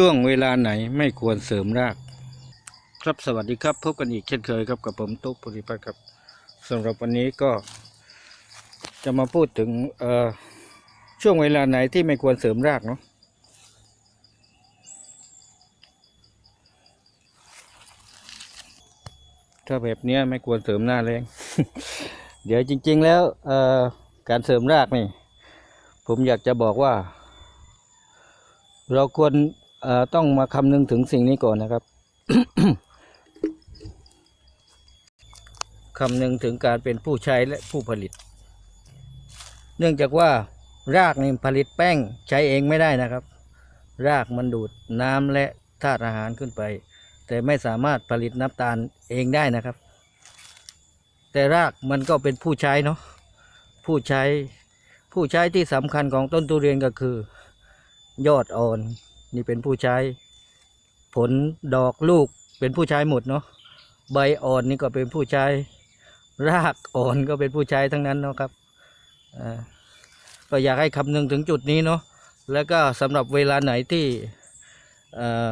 ช่วงเวลาไหนไม่ควรเสริมราก ครับสวัสดีครับ พบกันอีกเช่นเคยครับกับผมตุ๊กปุริพัฒน์ครับสำหรับวันนี้ก็ จะมาพูดถึงช่วงเวลาไหนที่ไม่ควรเสริมรากเนาะถ้าแบบนี้ไม่ควรเสริมหน้าแรงเดี๋ยวจริง ๆ แล้วการเสริมรากนี่ ผมอยากจะบอกว่า เราควร ต้องมาคำนึงถึงสิ่งนี้ก่อนนะครับคำนึงถึงการเป็นผู้ใช้และผู้ผลิต เนื่องจากว่ารากนี่ผลิตแป้งใช้เองไม่ได้นะครับ รากมันดูดน้ำและธาตุอาหารขึ้นไป แต่ไม่สามารถผลิตน้ำตาลเองได้นะครับ แต่รากมันก็เป็นผู้ใช้เนาะผู้ใช้ผู้ใช้ที่สำคัญของต้นทุเรียนก็คือ ยอดอ่อน นี่เป็นผู้ใช้ ผลดอกลูกเป็นผู้ใช้หมดเนาะใบอ่อนนี่ก็เป็นผู้ใช้ รากอ่อนก็เป็นผู้ใช้ทั้งนั้นเนาะครับอ่าก็อยากให้คำนึงถึงจุดนี้เนาะแล้วก็สำหรับเวลาไหนที่เอ่อ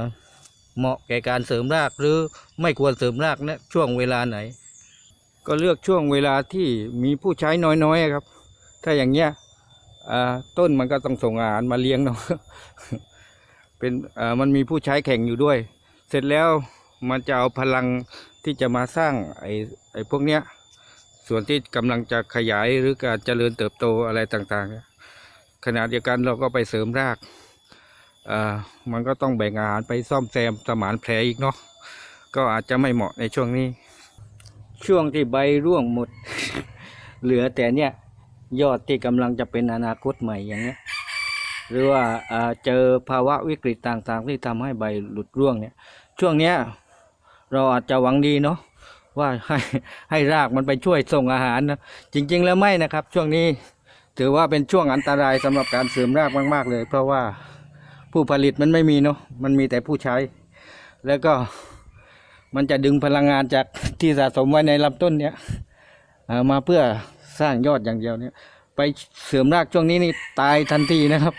เหมาะแก่การเสริมรากหรือไม่ควรเสริมรากนะช่วงเวลาไหน ก็เลือกช่วงเวลาที่มีผู้ใช้น้อยๆครับ ถ้าอย่างเงี้ยอ่าต้นมันก็ต้องส่งอาหารมาเลี้ยงเนาะ เป็นมันมีผู้ใช้แข่งอยู่ด้วย เสร็จแล้วมันจะเอาพลังที่จะมาสร้างไอ้ไอ้พวกเนี้ยส่วนที่กำลังจะขยายหรือการเจริญเติบโตอะไรต่างๆขณะเดียวกันเราก็ไปเสริมรากอ่ามันก็ต้องแบ่งอาหารไปซ่อมแซมสมานแผลอีกเนาะก็อาจจะไม่เหมาะในช่วงนี้ ช่วงที่ใบร่วงหมด เหลือแต่เนี่ยยอดที่กำลังจะเป็นอนาคตใหม่อย่างเนี้ย หรือว่าเจอภาวะวิกฤตต่างๆ ที่ทำให้ใบหลุดร่วงเนี่ยช่วงเนี้ยเราอาจจะหวังดีเนาะว่าให้ให้รากมันไปช่วยส่งอาหารนะจริง ๆ แล้วไม่นะครับ ช่วงนี้ถือว่าเป็นช่วงอันตรายสำหรับการเสริมรากมาก ๆ เลย เพราะว่าผู้ผลิตมันไม่มีเนาะมันมีแต่ผู้ใช้ แล้วก็มันจะดึงพลังงานจากที่สะสมไว้ในลำต้นเนี้ยามาเพื่อสร้างยอดอย่างเดียวเนี่ยไปเสริมรากช่วงนี้นี่ตายทันทีนะครับ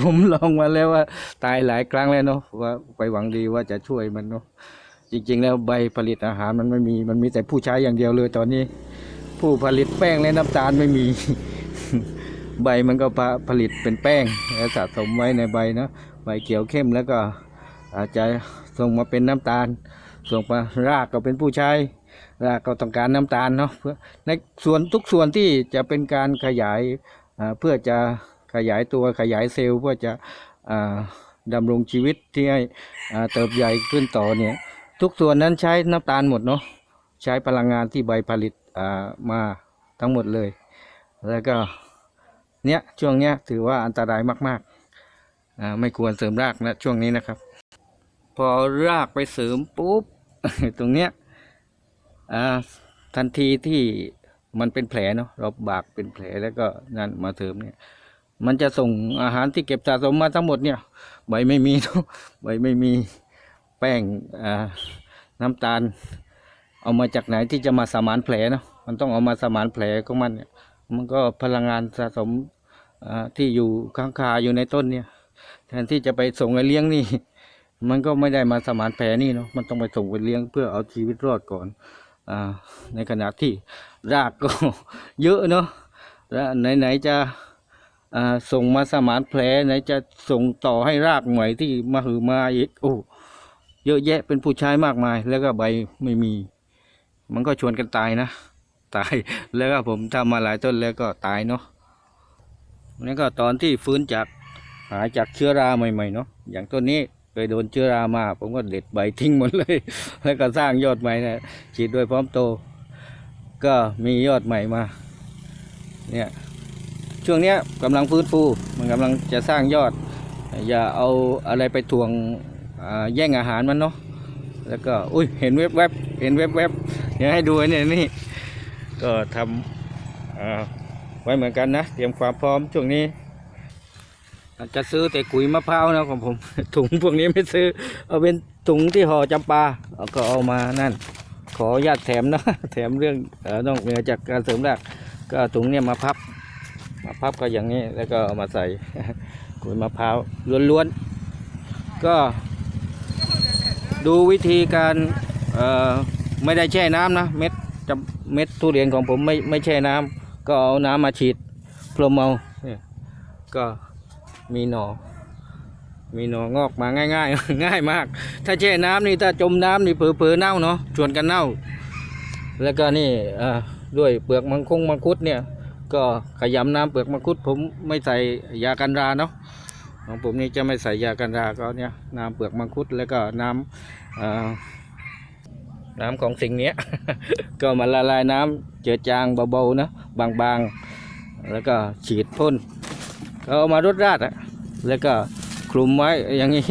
ผมลองมาแล้วว่า ตายหลายครั้งแล้วเนาะว่าไปหวังดีว่าจะช่วยมันเนาะจริง ๆ แล้วใบผลิตอาหารมันไม่มี มันมีแต่ผู้ใช้อย่างเดียวเลยตอนนี้ ผู้ผลิตแป้งและน้ำตาลไม่มี ใบมันก็ผผลิตเป็นแป้งแล้วสะสมไว้ในใบเนาะใบเขียวเข้มแล้วก็ อาจจะส่งมาเป็นน้ำตาล ส่งมารากก็เป็นผู้ใช้รากก็ต้องการน้ำตาลเนาะในส่วนทุกส่วนที่จะเป็นการขยายเพื่อจะ ขยายตัวขยายเซลล์เพื่อจะอ่าดำรงชีวิตที่ให้เติบใหญ่ขึ้นต่อเนี่ยทุกส่วนนั้นใช้น้ำตาลหมดเนาะใช้พลังงานที่ใบผลิตมาทั้งหมดเลย แล้วก็เนี้ยช่วงเนี้ยถือว่าอันตรายมากๆอ่าไม่ควรเสริมรากนะช่วงนี้นะครับ พอรากไปเสริมปุ๊บตรงเนี้ยอ่าทันทีที่มันเป็นแผลเนาะเราบากเป็นแผลแล้วก็นั่นมาเสริมเนี่ย มันจะส่งอาหารที่เก็บสะสมมาทั้งหมดเนี่ย ใบไม่มีเนาะใบไม่มีแป้งน้ำตาล เอามาจากไหนที่จะมาสมานแผลเนาะมันต้องเอามาสมานแผลของมันเนี่ยมันก็พลังงานสะสมที่อยู่ค้างคาอยู่ในต้นเนี่ย แทนที่จะไปส่งไปเลี้ยงนี่ มันก็ไม่ได้มาสมานแผลนี่เนาะมันต้องไปส่งไปเลี้ยงเพื่อเอาชีวิตรอดก่อนอในขณะที่รากก็เยอะเนาะแล้วไหนๆจะ ส่งมาสมานแผลไหนจะส่งต่อให้รากใหม่ที่มาหือมาอีกโอ้เยอะแยะเป็นผู้ใช้มากมาย แล้วก็ใบไม่มี มันก็ชวนกันตายนะ ตายแล้วก็ผมทำมาหลายต้นแล้วก็ตายเนาะนี่ก็ตอนที่ฟื้นจากหายจากเชื้อราใหม่ๆเนาะอย่างต้นนี้เคยโดนเชื้อรามา ผมก็เด็ดใบทิ้งหมดเลย แล้วก็สร้างยอดใหม่นะฉีดด้วยพร้อมโต ก็มียอดใหม่มา เนี่ย ช่วงเนี้ยกำลังฟื้นฟูมันกำลังจะสร้างยอด อย่าเอาอะไรไปทวงแย่งอาหารมันเนาะแล้วก็อุ้ยเห็นแวบเห็นแวบเดี๋ยวให้ดูเนี่ยนี่ก็ทำไว้เหมือนกันนะเตรียมความพร้อมช่วงนี้จะซื้อแต่กุยมะพร้าวนะของผม ถุงพวกนี้ไม่ซื้อ เอาเป็นถุงที่ห่อจำปาก็เอามานั่น ขอญาตแถมนะ แถมเรื่องอต้องเหนือจากการเสริมรากก็ถุงเนี่ยมาพับ พับก็อย่างนี้แล้วก็เอามาใส่กุยมะพร้าวล้วนๆ ก็ดูวิธีการไม่ได้แช่น้ำนะเม็ดจะเม็ดทุเรียนของผมไม่ไม่แช่น้ำก็เอาน้ำมาฉีดพรมเอาก็มีหนอมีหนองอกมาง่ายๆง่ายมาก ถ้าแช่น้ำนี่ถ้าจมน้ำนี่เผลอๆเน่าเนาะชวนกันเน่า แล้วก็นี่ด้วยเปลือกมังคงมังคุดเนี่ย ก็ขยำน้ำเปลือกมังคุดผมไม่ใส่ยากันราเนาะของผมนี่จะไม่ใส่ยากันราก็เนี่ยน้ำเปลือกมังคุดแล้วก็น้ำน้ำของสิ่งนี้ก็มาละลายน้ำเจือจางเบาๆนะบางๆ แล้วก็ฉีดพ่นก็เอามารดราดอะแล้วก็คลุมไว้อย่างนี้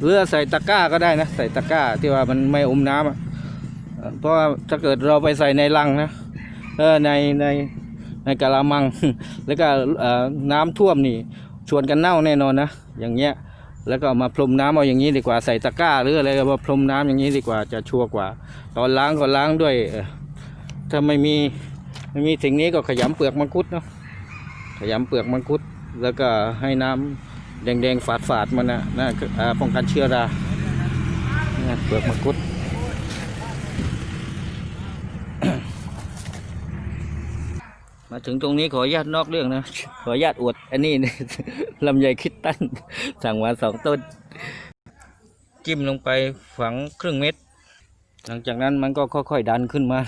หรือใส่ตะกร้าก็ได้นะใส่ตะกร้าที่ว่ามันไม่อมน้ำเพราะถ้าเกิดเราไปใส่ในลังนะเออในใน ในกะละมัง แล้วก็น้ำท่วมนี่ชวนกันเน่าแน่นอนนะ อย่างเงี้ย แล้วก็มาพรมน้ำเอาอย่างนี้ดีกว่าใส่ตะกร้าหรืออะไรก็มาพรมน้ำอย่างนี้ดีกว่าจะชัวร์กว่า ตอนล้างก็ล้างด้วยถ้าไม่มีไม่มีสิ่งนี้ก็ขยำเปลือกมังคุดเนาะขยำเปลือกมังคุด แล้วก็ให้น้ำแดงๆฝาดๆมันนะนะอ่าป้องกันเชื้อราเนี่ยเปลือกมังคุด มาถึงตรงนี้ขออนุญาตนอกเรื่องนะ ขออนุญาตอวด อันนี้ลำไยคิดตั้น สั่งมาสองต้น จิ้มลงไปฝังครึ่งเม็ด หลังจากนั้นมันก็ค่อยๆดันขึ้นมา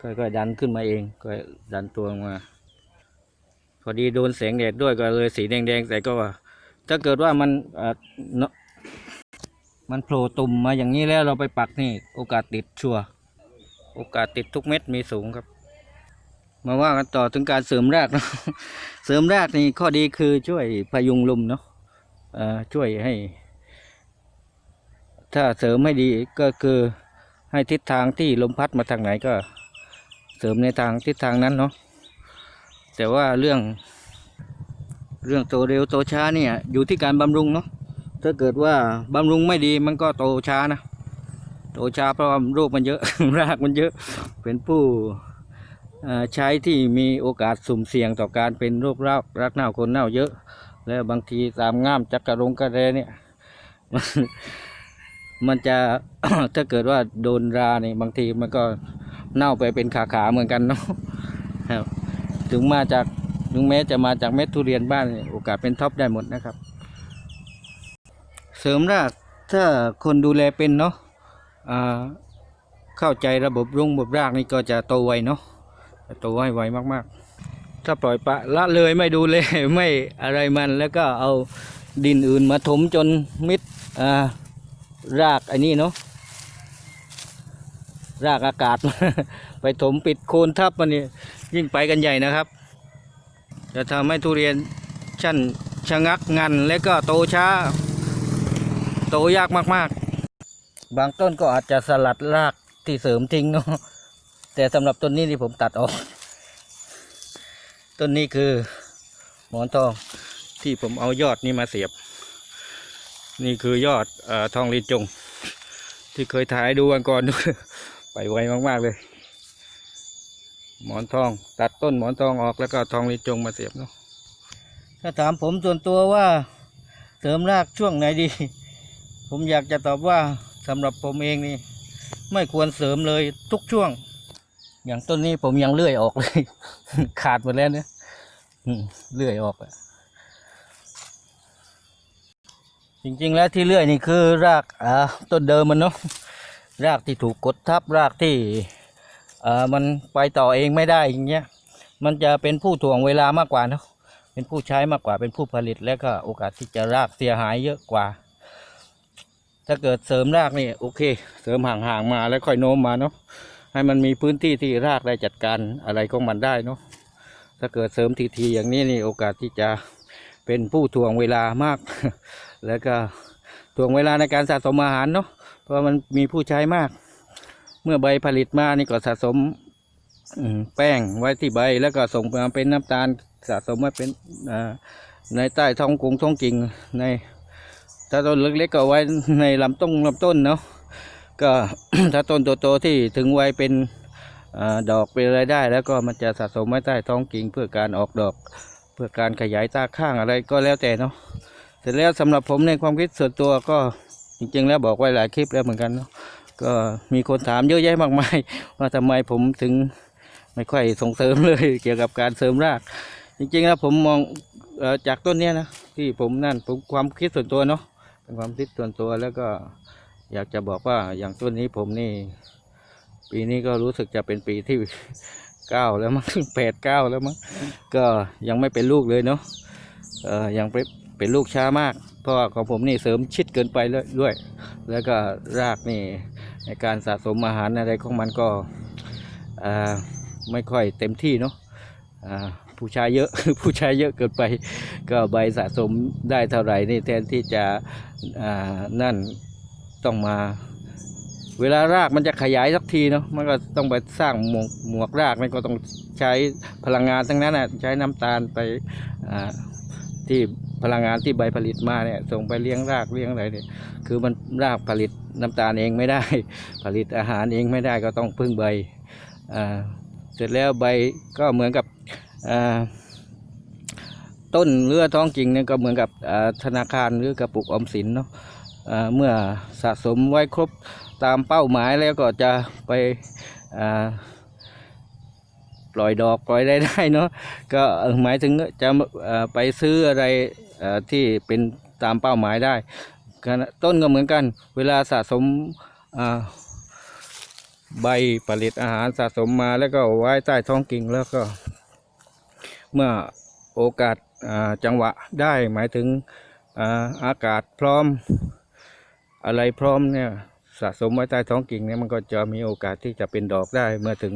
ค่อยๆดันขึ้นมาเองก็ดันตัวมา พอดีโดนแสงแดดด้วยก็เลยสีแดงๆแต่ก็ว่า ถ้าเกิดว่ามันมันโผล่ตุ่มมาอย่างนี้แล้วเราไปปักนี่ โอกาสติดชัวโอกาสติดทุกเม็ดมีสูงครับ มาว่ากันต่อถึงการเสริมรากเนาะเสริมรากนี่ข้อดีคือช่วยพยุงลมเนาะช่วยให้ ถ้าเสริมให้ดีก็คือให้ทิศทางที่ลมพัดมาทางไหนก็ เสริมในทางทิศทางนั้นเนาะแต่ว่าเรื่อง เรื่องโตเร็วโตช้าเนี่ย อยู่ที่การบำรุงเนาะถ้าเกิดว่าบำรุงไม่ดีมันก็โตช้านะโตช้าเพราะว่าโรคมันเยอะ รากมันเยอะเป็นผู้ ใช้ที่มีโอกาสสุ่มเสี่ยงต่อการเป็นโรครากรักเน่าคนเน่าเยอะ แล้วบางทีตามง่ามจักกระรงกระแรเนี่ยมันมันจะถ้าเกิดว่าโดนราเนี่ยบางทีมันก็เน่าไปเป็นขาขาเหมือนกันเนาะถึงมาจากถึงแม้จะมาจากเม็ดทุเรียนบ้านเนี่ยโอกาสเป็นท็อปได้หมดนะครับ เสริมรากถ้าคนดูแลเป็นเนาะเข้าใจระบบรุ่งระบบรากนี่ก็จะโตไวเนาะ โตให้ไวมากๆ ถ้าปล่อยปะละเลยไม่ดูเลยไม่อะไรมันแล้วก็เอาดินอื่นมาถมจนมิดรากอันนี้เนาะรากอากาศ ไปถมปิดโคนทับมันนี่ยิ่งไปกันใหญ่นะครับ จะทำให้ทุเรียนชั้นชะงักงันและก็โตช้า โตยากมากๆ บางต้นก็อาจจะสลัดรากที่เสริมทิ้งเนาะ แต่สำหรับต้นนี้ที่ผมตัดออก ต้นนี้คือหมอนทองที่ผมเอายอดนี้มาเสียบ นี่คือยอดเออทองลินจง ที่เคยถ่ายให้ดูวันก่อนไปไวมาก ๆ เลย หมอนทอง ตัดต้นหมอนทองออกแล้วก็ทองลินจงมาเสียบเนาะถ้าถามผมส่วนตัวว่าเสริมรากช่วงไหนดี ผมอยากจะตอบว่าสำหรับผมเองนี่ ไม่ควรเสริมเลยทุกช่วง อย่างต้นนี้ผมยังเลื่อยออกเลย ขาดหมดแล้วเนี่ยเลื่อยออกอะจริงๆแล้วที่เลื่อยนี่คือรากอ่าต้นเดิมมันเนาะรากที่ถูกกดทับรากที่อ่ามันไปต่อเองไม่ได้อย่างเงี้ยมันจะเป็นผู้ถ่วงเวลามากกว่าเนาะเป็นผู้ใช้มากกว่าเป็นผู้ผลิตแล้วก็โอกาสที่จะรากเสียหายเยอะกว่า ถ้าเกิดเสริมรากนี่โอเค เสริมห่างๆมาแล้วค่อยโน้มมาเนาะ ให้มันมีพื้นที่ที่รากได้จัดการอะไรของมันได้เนาะถ้าเกิดเสริมทีๆอย่างนี้นี่โอกาสที่จะเป็นผู้ถ่วงเวลามาก แล้วก็ถ่วงเวลาในการสะสมอาหารเนาะเพราะมันมีผู้ใช้มาก เมื่อใบผลิตมานี่ก็สะสมแป้งไว้ที่ใบแล้วก็ส่งมาเป็นน้ำตาลสะสมไว้เป็นในใต้ท้องกงท้องกิ่งในถ้าต้นเล็กๆก็ไว้ในลำต้นลำต้นเนาะ ก็ถ้าต้นโตๆที่ถึงวัยเป็นอดอกเป็นอะไรได้ แล้วก็มันจะสะสมไว้ใต้ท้องกิ่งเพื่อการออกดอก เพื่อการขยายตาข้างอะไรก็แล้วแต่เนาะเสร็จแล้วสำหรับผมในความคิดส่วนตัวก็จริง ๆ แล้วบอกไว้หลายคลิปแล้วเหมือนกันเนาะก็มีคนถามเยอะแยะมากมาย ว่าทำไมผมถึงไม่ค่อยส่งเสริมเลยเกี่ยวกับการเสริมราก จริงๆแล้วผมมองจากต้นเนี้ยนะที่ผมนั่นผมความคิดส่วนตัวเนาะเป็นความคิดส่วนตัวแล้วก็ อยากจะบอกว่าอย่างต้นนี้ผมนี่ ปีนี้ก็รู้สึกจะเป็นปีที่เก้าแล้วมั้งแปดเก้าแล้วมั้งก็ยังไม่เป็นลูกเลยเนาะเอ่อยังเป็นเป็นลูกช้ามาก เพราะว่าของผมนี่เสริมชิดเกินไปเลยด้วย แล้วก็รากนี่ในการสะสมอาหารอะไรของมันก็ไม่ค่อยเต็มที่เนาะผู้ชายเยอะผู้ชายเยอะเกินไป ก็ใบสะสมได้เท่าไหร่นี่แทนที่จะนั่น ต้องมา เวลารากมันจะขยายสักทีเนาะมันก็ต้องไปสร้างหมวกหมวกรากมันก็ต้องใช้พลังงานทั้งนั้นอะใช้น้ำตาลไปที่พลังงานที่ใบผลิตมาเนี่ยส่งไปเลี้ยงรากเลี้ยงอะไรเนี่ยคือมันรากผลิตน้ำตาลเองไม่ได้ ผลิตอาหารเองไม่ได้ก็ต้องพึ่งใบเสร็จแล้วใบก็เหมือนกับต้นเรือท้องกิ่งเนี่ยก็เหมือนกับธนาคารหรือกระปุกออมสินเนาะ เมื่อสะสมไว้ครบตามเป้าหมายแล้วก็จะไปปล่อยดอกปล่อยได้ได้เนาะก็หมายถึงจะไปซื้ออะไรที่เป็นตามเป้าหมายได้ต้นก็เหมือนกัน เวลาสะสมใบผลิตอาหารสะสมมาแล้วก็ไว้ใต้ท้องกิ่งแล้วก็ เมื่อโอกาสจังหวะได้หมายถึงอากาศพร้อม อะไรพร้อมเนี่ยสะสมไว้ใต้ท้องกิ่งเนี่ยมันก็จะมีโอกาสที่จะเป็นดอกได้เมื่อถึง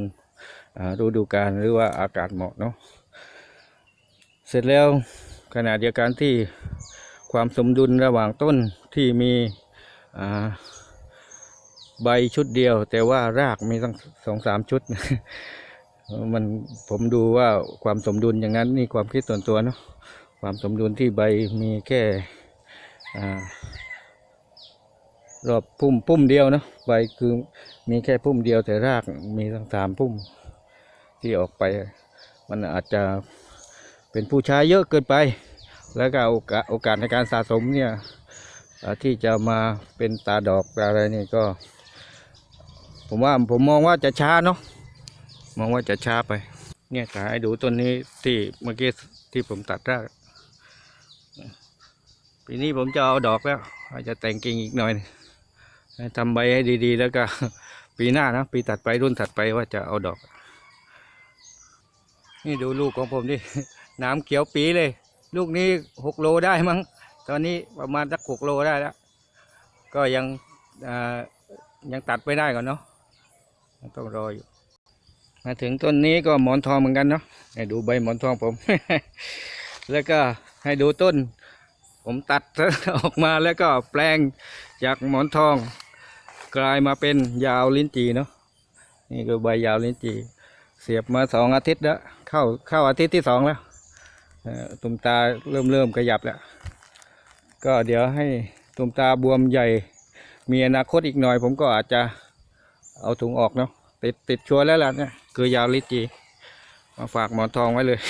ฤดูกาลหรือว่าอากาศเหมาะเนาะเสร็จแล้วขณะเดียวกันที่ความสมดุลระหว่างต้นที่มีใบชุดเดียว แต่ว่ารากมีตั้งสองสามชุด มันผมดูว่าความสมดุลอย่างนั้นนี่ความคิดส่วนตัวเนาะความสมดุลที่ใบมีแค่ รอบพุ่มพุ่มเดียวนะใบคือมีแค่พุ่มเดียวแต่รากมีทั้งสามพุ่มที่ออกไป มันอาจจะเป็นผู้ใช้เยอะเกินไป แล้วก็โอกาสโอกาสในการสะสมเนี่ยที่จะมาเป็นตาดอกอะไรนี่ก็ ผมว่าผมมองว่าจะช้าเนาะมองว่าจะช้าไป เนี่ยถ่ายให้ดูต้นนี้ที่เมื่อกี้ที่ผมตัดรากปีนี้ผมจะเอาดอกแล้วอาจจะแต่งกิ่งอีกหน่อย ทำใบให้ดีๆ แล้วก็ปีหน้านะปีถัดไปรุ่นถัดไปว่าจะเอาดอก นี่ดูลูกของผมดิน้ำเขียวปีเลย ลูกนี้หกโลได้มั้งตอนนี้ประมาณสักหกโลได้แล้ว ก็ยังยังตัดไม่ได้ก่อนเนาะต้องรออยู่ มาถึงต้นนี้ก็หมอนทองเหมือนกันเนาะให้ดูใบหมอนทองผม แล้วก็ให้ดูต้น ผมตัดออกมาแล้วก็แปลงจากหมอนทอง กลายมาเป็นยาวลิ้นจีเนาะนี่คือใบยาวลิ้นจีเสียบมาสองอาทิตย์แล้วเข้าเข้าอาทิตย์ที่สองแล้วตุ่มตาเริ่มเริ่มขยับแล้วก็เดี๋ยวให้ตุ่มตาบวมใหญ่ มีอนาคตอีกหน่อย ผมก็อาจจะเอาถุงออกเนาะติดติดชัวร์แล้วล่ะเนี่ยคือยาวลิ้นจี มาฝากหมอนทองไว้เลย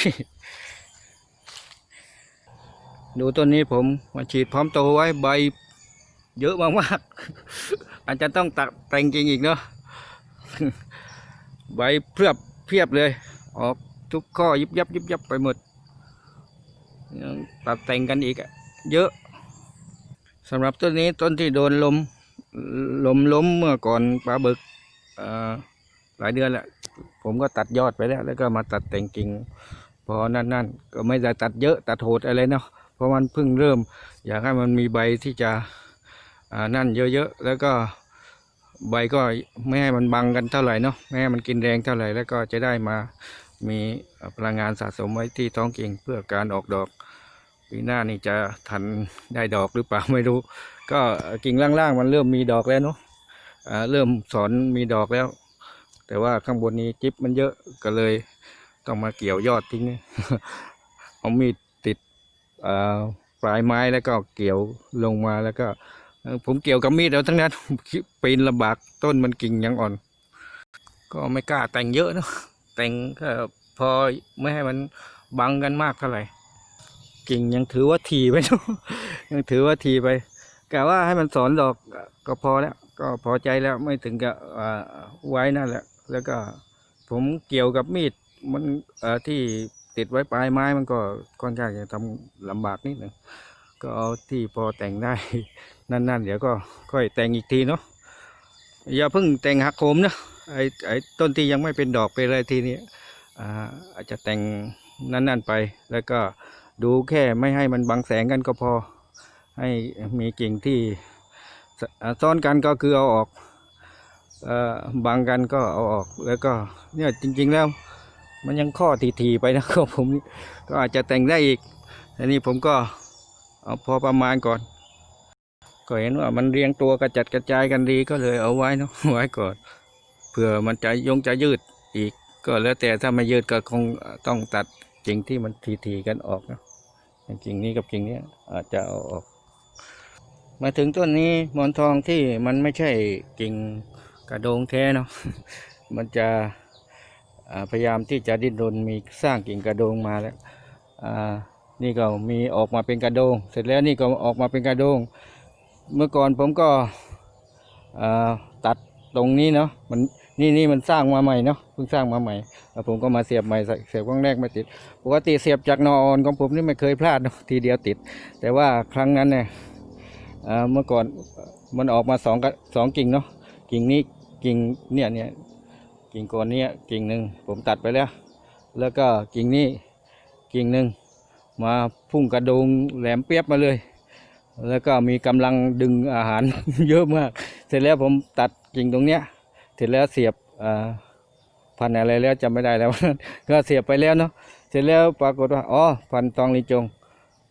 ดูต้นนี้ผมมาฉีดพร้อมโตไว้ใบเยอะมากๆ อาจจะต้องตัดแต่งจริงอีกเนาะใบเพียบเพียบเลย ออกทุกข้อยิบยับยิบยับไปหมดตัดแต่งกันอีกเยอะสำหรับต้นนี้ต้นที่โดนลมลมล้มเมื่อก่อนปลาบึกหลายเดือนแหละผมก็ตัดยอดไปแล้ว แล้วก็มาตัดแต่งกิ่งพอนั่นนั่นก็ไม่ได้ตัดเยอะตัดโหดอะไรเนาะเพราะมันเพิ่งเริ่ม อยากให้มันมีใบที่จะนั่นเยอะๆแล้วก็ ใบก็ไม่ให้มันบังกันเท่าไหร่เนาะไม่ให้มันกินแรงเท่าไหร่แล้วก็จะได้มามีพลังงานสะสมไว้ที่ท้องกิ่งเพื่อการออกดอกปีหน้านี่จะทันได้ดอกหรือเปล่าไม่รู้ ก็กิ่งล่างๆมันเริ่มมีดอกแล้วเนาะอ่าเริ่มสอนมีดอกแล้ว แต่ว่าข้างบนนี้จิ๊บมันเยอะก็เลยต้องมาเกี่ยวยอดทิ้งเอามีดติดปลายไม้แล้วก็เกี่ยวลงมาแล้วก็ ผมเกี่ยวกับมีดเอาทั้งนั้นปีนลำบากต้นมันกิ่งยังอ่อน ก็ไม่กล้าแต่งเยอะเนอะแต่งก็พอไม่ให้มันบังกันมากเท่าไหร่กิ่งยังถือว่าทีไปเนอะยังถือว่าทีไปกะว่าให้มันสอนดอกก็พอแล้ว ก็พอใจแล้วไม่ถึงกับไว้นั่นแหละ แล้วก็ผมเกี่ยวกับมีดมันที่ติดไว้ปลายไม้มันก็ค่อนข้างจะทำลำบากนิดหนึ่ง ก็เอาที่พอแต่งได้นั่นๆ เดี๋ยวก็ค่อยแต่งอีกทีเนาะอย่าเพิ่งแต่งหักโหมนะไอ้ไอ้ต้นที่ยังไม่เป็นดอกเป็นอะไรทีนี้อาจจะแต่งนั่นๆไป แล้วก็ดูแค่ไม่ให้มันบังแสงกันก็พอ ให้มีกิ่งที่สอ่าซ้อนกันก็คือเอาออกเอ่อบังกันก็เอาออกแล้วก็เนี่ยจริง ๆแล้ว มันยังข้อทีๆไปนะก็ผมก็อาจจะแต่งได้อีกอันนี้ผมก็ เอาพอประมาณก่อน ก็เห็นว่ามันเรียงตัวกระจัดกระจายกันดีก็เลยเอาไว้เนาะไว้ก่อนเผื่อมันจะยงจะยืดอีก ก็แล้วแต่ถ้าไม่ยืดก็คงต้องตัดกิ่งที่มันทีๆกันออกนะอย่างกิ่งนี้กับกิ่งนี้อาจจะเอาออก มาถึงต้นนี้หมอนทองที่มันไม่ใช่กิ่งกระโดงแท้เนาะมันจะพยายามที่จะดิ้นรนมีสร้างกิ่งกระโดงมาแล้วอ่า นี่ก็มีออกมาเป็นกระโดง เสร็จแล้วนี่ก็ออกมาเป็นกระโดง เมื่อก่อนผมก็ตัดตรงนี้เนาะมันนี่นี่มันสร้างมาใหม่เนาะเพิ่งสร้างมาใหม่แล้วผมก็มาเสียบใหม่เสียบครั้งแรกไม่ติดปกติเสียบจากนอออนของผมนี่ไม่เคยพลาดทีเดียวติด แต่ว่าครั้งนั้นเนี่ยเมื่อก่อนมันออกมาสองกะสองกิ่งเนาะกิ่งนี้กิ่งเนี่ยเนี่ยกิ่งก่อนเนี้ยกิ่งหนึ่งผมตัดไปแล้ว แล้วก็กิ่งนี้กิ่งหนึ่ง มาพุ่งกระโดงแหลมเปียบมาเลย แล้วก็มีกำลังดึงอาหารเยอะมาก เสร็จแล้วผมตัดกิ่งตรงเนี้ย เสร็จแล้วเสียบพันอะไรแล้วจำไม่ได้แล้ว ก็เสียบไปแล้วเนาะเสร็จแล้วปรากฏว่าอ๋อพันตองลิจง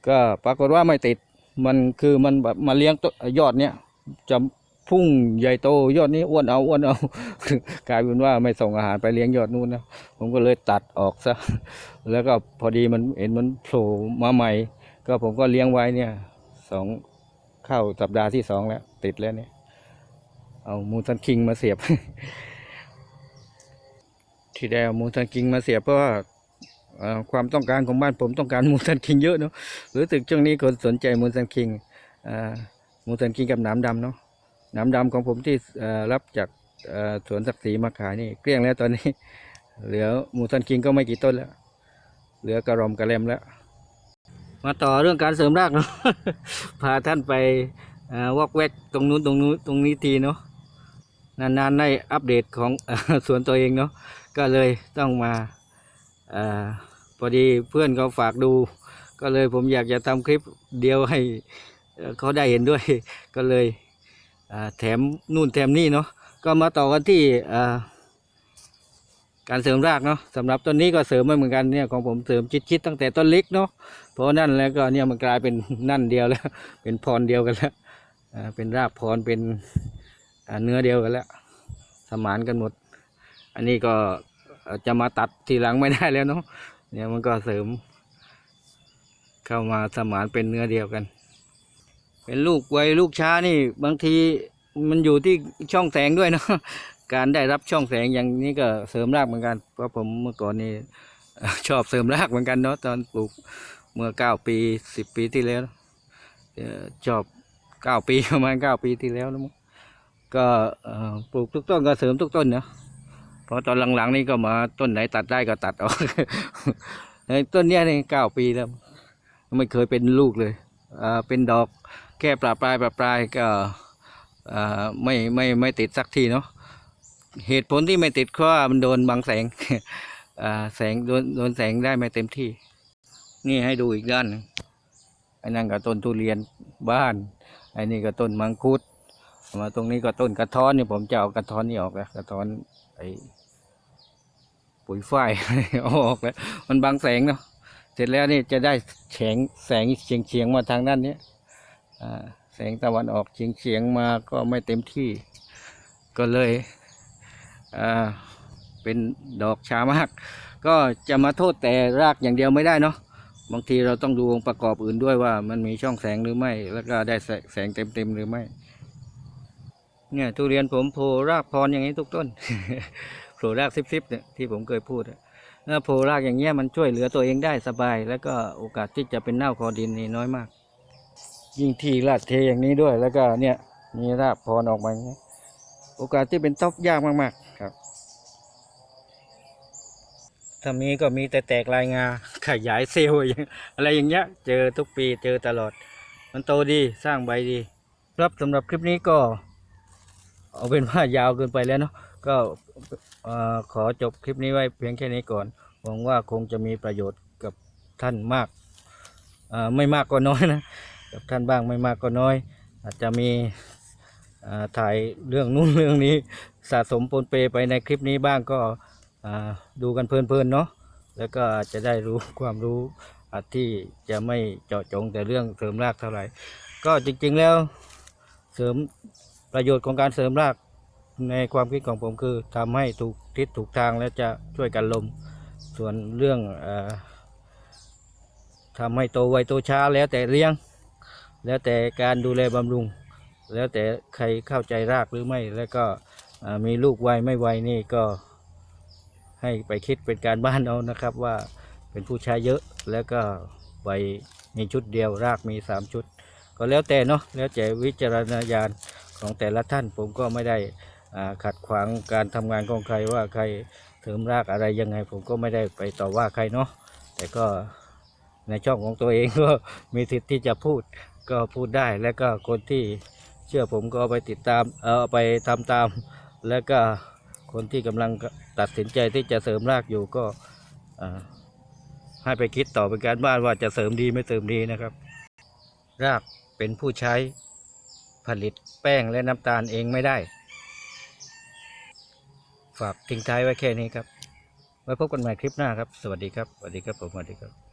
ก็ปรากฏว่าไม่ติดมันคือมันแบบมาเลี้ยงต้นยอดเนี้ยจะ พุ่งใหญ่โตยอดนี้อ้วนเอาอ้วนเอา กลายเป็นว่าไม่ส่งอาหารไปเลี้ยงยอดนู้นนะผมก็เลยตัดออกซะแล้วก็พอดีมันเห็นมันโผล่มาใหม่ ก็ผมก็เลี้ยงไว้เนี่ยสองเข้าสัปดาห์ที่สองแล้ว ติดแล้วเนี่ย เอามูทันคิงมาเสียบ ที่ได้เอามูทันคิงมาเสียบเพราะว่าความต้องการของบ้านผมต้องการมูทันคิงเยอะเนาะรู้สึกช่วงนี้คนสนใจมูทันคิงมูทันคิงกับหน้ำดำเนาะ น้ำดำของผมที่รับจากสวนศักดิ์ศรีมาขายนี่เกลี้ยงแล้วตอนนี้ เหลือมูทันคิงก็ไม่กี่ต้นแล้ว เหลือกระรอมกระแลมแล้ว มาต่อเรื่องการเสริมรากเนาะพาท่านไปวอกแวกตรงนู้นตรงนู้นตรงนี้ทีเนาะนานๆได้อัปเดตของสวนตัวเองเนาะก็เลยต้องมาอพอดีเพื่อนเขาฝากดู ก็เลยผมอยากจะทำคลิปเดียวให้เขาได้เห็นด้วยก็เลย แถมนู่นแถมนี่เนาะก็มาต่อกันที่การเสริมรากเนาะสำหรับต้นนี้ก็เสริมมาเหมือนกันเนี่ยของผมเสริมชิดๆตั้งแต่ต้นเล็กเนาะเพราะนั่นแล้วก็เนี่ยมันกลายเป็นนั่นเดียวแล้ว เป็นพรเดียวกันแล้วเป็นรากพรเป็นเนื้อเดียวกันแล้ว สมานกันหมด อันนี้ก็จะมาตัดทีหลังไม่ได้แล้วเนาะเนี่ยมันก็เสริม เข้ามาสมานเป็นเนื้อเดียวกัน เป็นลูกไวลูกช้านี่ บางทีมันอยู่ที่ช่องแสงด้วยเนาะการได้รับช่องแสงอย่างนี้ก็เสริมรากเหมือนกันเพราะผมเมื่อก่อนนี่ชอบเสริมรากเหมือนกันเนาะตอนปลูกเมื่อเก้าปีสิบปีที่แล้วชอบเก้าปีประมาณเก้าปีที่แล้วนะมั้งก็ปลูกทุกต้นก็เสริมทุกต้นเนาะเพราะตอนหลังๆนี่ก็มาต้นไหนตัดได้ก็ตัดออกต้นเนี้ยนี่เก้าปีแล้ว ไม่เคยเป็นลูกเลยเป็นดอก แค่ปลาปลายปลาปลายก็อ่ไม่ไม่ไม่ติดสักทีเนาะเหตุผลที่ไม่ติดเพราะมันโดนบังแสงแสงโดนโดนแสงได้ไม่เต็มที่ นี่ให้ดูอีกด้านไอ้นั่นก็ต้นทุเรียนบ้านไอ้นี่ก็ต้นมังคุดมาตรงนี้ก็ต้นกระท้อนนี่ผมจะเอากระท้อนนี่ออกแล้วกระท้อนไอ้ปุ๋ยฝ้ายออกแล้วมันบังแสงเนาะเสร็จแล้วนี่จะได้แสงแสงเฉียงเฉียงมาทางด้านนี้ แสงตะวันออกเฉียงเฉียงๆมาก็ไม่เต็มที่ ก็เลยเป็นดอกช้ามาก ก็จะมาโทษแต่รากอย่างเดียวไม่ได้เนาะบางทีเราต้องดูองค์ประกอบอื่นด้วยว่ามันมีช่องแสงหรือไม่ แล้วก็ได้แสงเต็มๆหรือไม่ เนี่ยทุเรียนผมโผล่รากพรอย่างนี้ทุกต้นโผล่รากซิบๆเนี่ยที่ผมเคยพูดอะถ้าโผล่รากอย่างเงี้ยมันช่วยเหลือตัวเองได้สบาย แล้วก็โอกาสที่จะเป็นเน่าคอดินนี่น้อยมาก ยิ่งที่ลาดเทอย่างนี้ด้วย แล้วก็เนี่ยมีรากพรออกมาอย่างเงี้ยโอกาสที่เป็นท็อปยากมากๆครับถ้ามีก็มีแต่แตกลายงาขยายเซลล์อะไรอย่างเงี้ย เจอทุกปีเจอตลอด มันโตดีสร้างใบดี ครับสำหรับคลิปนี้ก็ เอาเป็นว่ายาวเกินไปแล้วเนาะก็ขอจบคลิปนี้ไว้เพียงแค่นี้ก่อนหวังว่าคงจะมีประโยชน์กับท่านมาก ไม่มากก็น้อยนะ กับท่านบ้างไม่มากก็น้อย อาจจะมีถ่ายเรื่องนู้นเรื่องนี้สะสมปนเปไปในคลิปนี้บ้างก็ดูกันเพลินๆเนาะแล้วก็อาจจะได้รู้ความรู้ที่จะไม่เจาะจงแต่เรื่องเสริมรากเท่าไหร่ ก็จริงๆแล้วเสริมประโยชน์ของการเสริมรากในความคิดของผมคือทำให้ถูกทิศถูกทางและจะช่วยกันลม ส่วนเรื่องออทำให้โตไวโตช้าแล้วแต่เลี้ยง แล้วแต่การดูแลบำรุง แล้วแต่ใครเข้าใจรากหรือไม่ แล้วก็มีลูกไวไม่ไวนี่ก็ให้ไปคิดเป็นการบ้านเอานะครับว่าเป็นผู้ใช้เยอะแล้วก็ใบมีชุดเดียวรากมีสามชุด ก็แล้วแต่เนาะแล้วแต่วิจารณญาณของแต่ละท่านผมก็ไม่ได้ขัดขวางการทำงานของใครว่าใครเสริมรากอะไรยังไง ผมก็ไม่ได้ไปต่อว่าใครเนาะแต่ก็ในช่องของตัวเองก็มีสิทธิ์ที่จะพูด ก็พูดได้แล้วก็คนที่เชื่อผมก็เอาไปติดตามเออเอาไปทำตาม แล้วก็คนที่กำลังตัดสินใจที่จะเสริมรากอยู่ก็ให้ไปคิดต่อเป็นการบ้านว่าจะเสริมดีไม่เสริมดีนะครับ รากเป็นผู้ใช้ผลิตแป้งและน้ำตาลเองไม่ได้ ฝากทิ้งท้ายไว้แค่นี้ครับ ไว้พบกันใหม่คลิปหน้าครับ สวัสดีครับ สวัสดีครับผมสวัสดีครับ